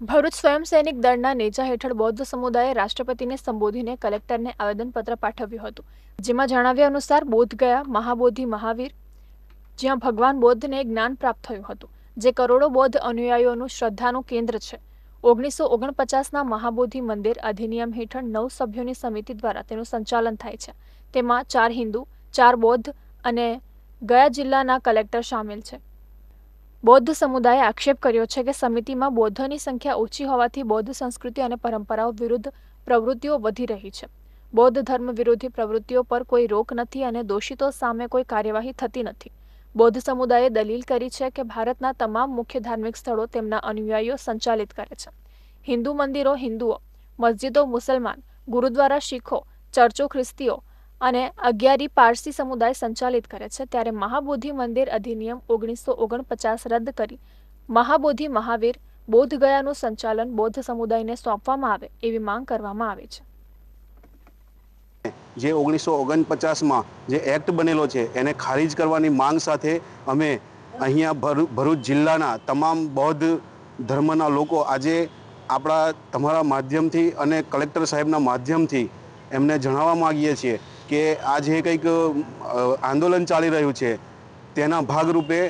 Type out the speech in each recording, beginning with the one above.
ભરૂચ સ્વયં સૈનિક દળના નેજા હેઠળ બૌદ્ધ સમુદાયે રાષ્ટ્રપતિને સંબોધીને કલેક્ટરને આવેદનપત્ર પાઠવ્યું હતું, જેમાં જણાવ્યા અનુસાર બોધ ગયા, મહાબોધિ, મહાવીર, જ્યાં ભગવાન બૌદ્ધને જ્ઞાન પ્રાપ્ત થયું હતું, જે કરોડો બૌદ્ધ અનુયાયીઓનું શ્રદ્ધાનું કેન્દ્ર છે. ઓગણીસો ઓગણપચાસના મહાબોધિ મંદિર અધિનિયમ હેઠળ નવ સભ્યોની સમિતિ દ્વારા તેનું સંચાલન થાય છે. તેમાં ચાર હિન્દુ, ચાર બૌદ્ધ અને ગયા જિલ્લાના કલેક્ટર સામેલ છે. બૌદ્ધ સમુદાયે આક્ષેપ કર્યો છે કે સમિતિમાં બૌદ્ધોની સંખ્યા ઓછી હોવાથી બૌદ્ધ સંસ્કૃતિ અને પરંપરાઓ વિરુદ્ધ પ્રવૃત્તિઓ વધી રહી છે. બૌદ્ધ ધર્મ વિરોધી પ્રવૃત્તિઓ પર કોઈ રોક નથી અને દોષિતો સામે કોઈ કાર્યવાહી થતી નથી. બૌદ્ધ સમુદાયે દલીલ કરી છે કે ભારતના તમામ મુખ્ય ધાર્મિક સ્થળો તેમના અનુયાયીઓ સંચાલિત કરે છે. હિન્દુ મંદિરો હિન્દુઓ, મસ્જિદો મુસલમાન, ગુરુદ્વારા શીખો, ચર્ચો ખ્રિસ્તીઓ અને અગિયારી પારસી સમુદાય સંચાલિત કરે છે ત્યારે મહાબોધિ મંદિર અધિનિયમ ઓગણીસો ઓગણપચાસ રદ કરી મહાબોધિ મહાવીર બોધગયાનું સંચાલન બૌદ્ધ સમુદાયને સોંપવામાં આવે એવી માંગ કરવામાં આવે છે. જે ઓગણીસો ઓગણપચાસમાં જે એક્ટ બનેલો છે, એને ખારીજ કરવાની માંગ સાથે અમે અહીંયા ભરૂ- ભરૂચ જિલ્લાના તમામ બૌદ્ધ ધર્મના લોકો આજે આપણા, તમારા માધ્યમથી અને કલેક્ટર સાહેબના માધ્યમથી એમને જણાવવા માગીએ છીએ કે આ જે કંઈક આંદોલન ચાલી રહ્યું છે, તેના ભાગરૂપે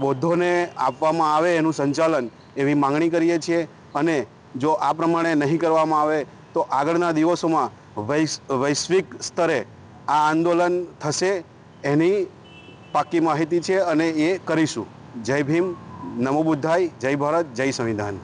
બૌદ્ધોને આપવામાં આવે એનું સંચાલન એવી માંગણી કરીએ છીએ. અને જો આ પ્રમાણે નહીં કરવામાં આવે, તો આગળના દિવસોમાં વૈશ્વિક સ્તરે આ આંદોલન થશે એની પાક્કી માહિતી છે અને એ કરીશું. જય ભીમ, નમો બુદ્ધાય, જય ભારત, જય સંવિધાન.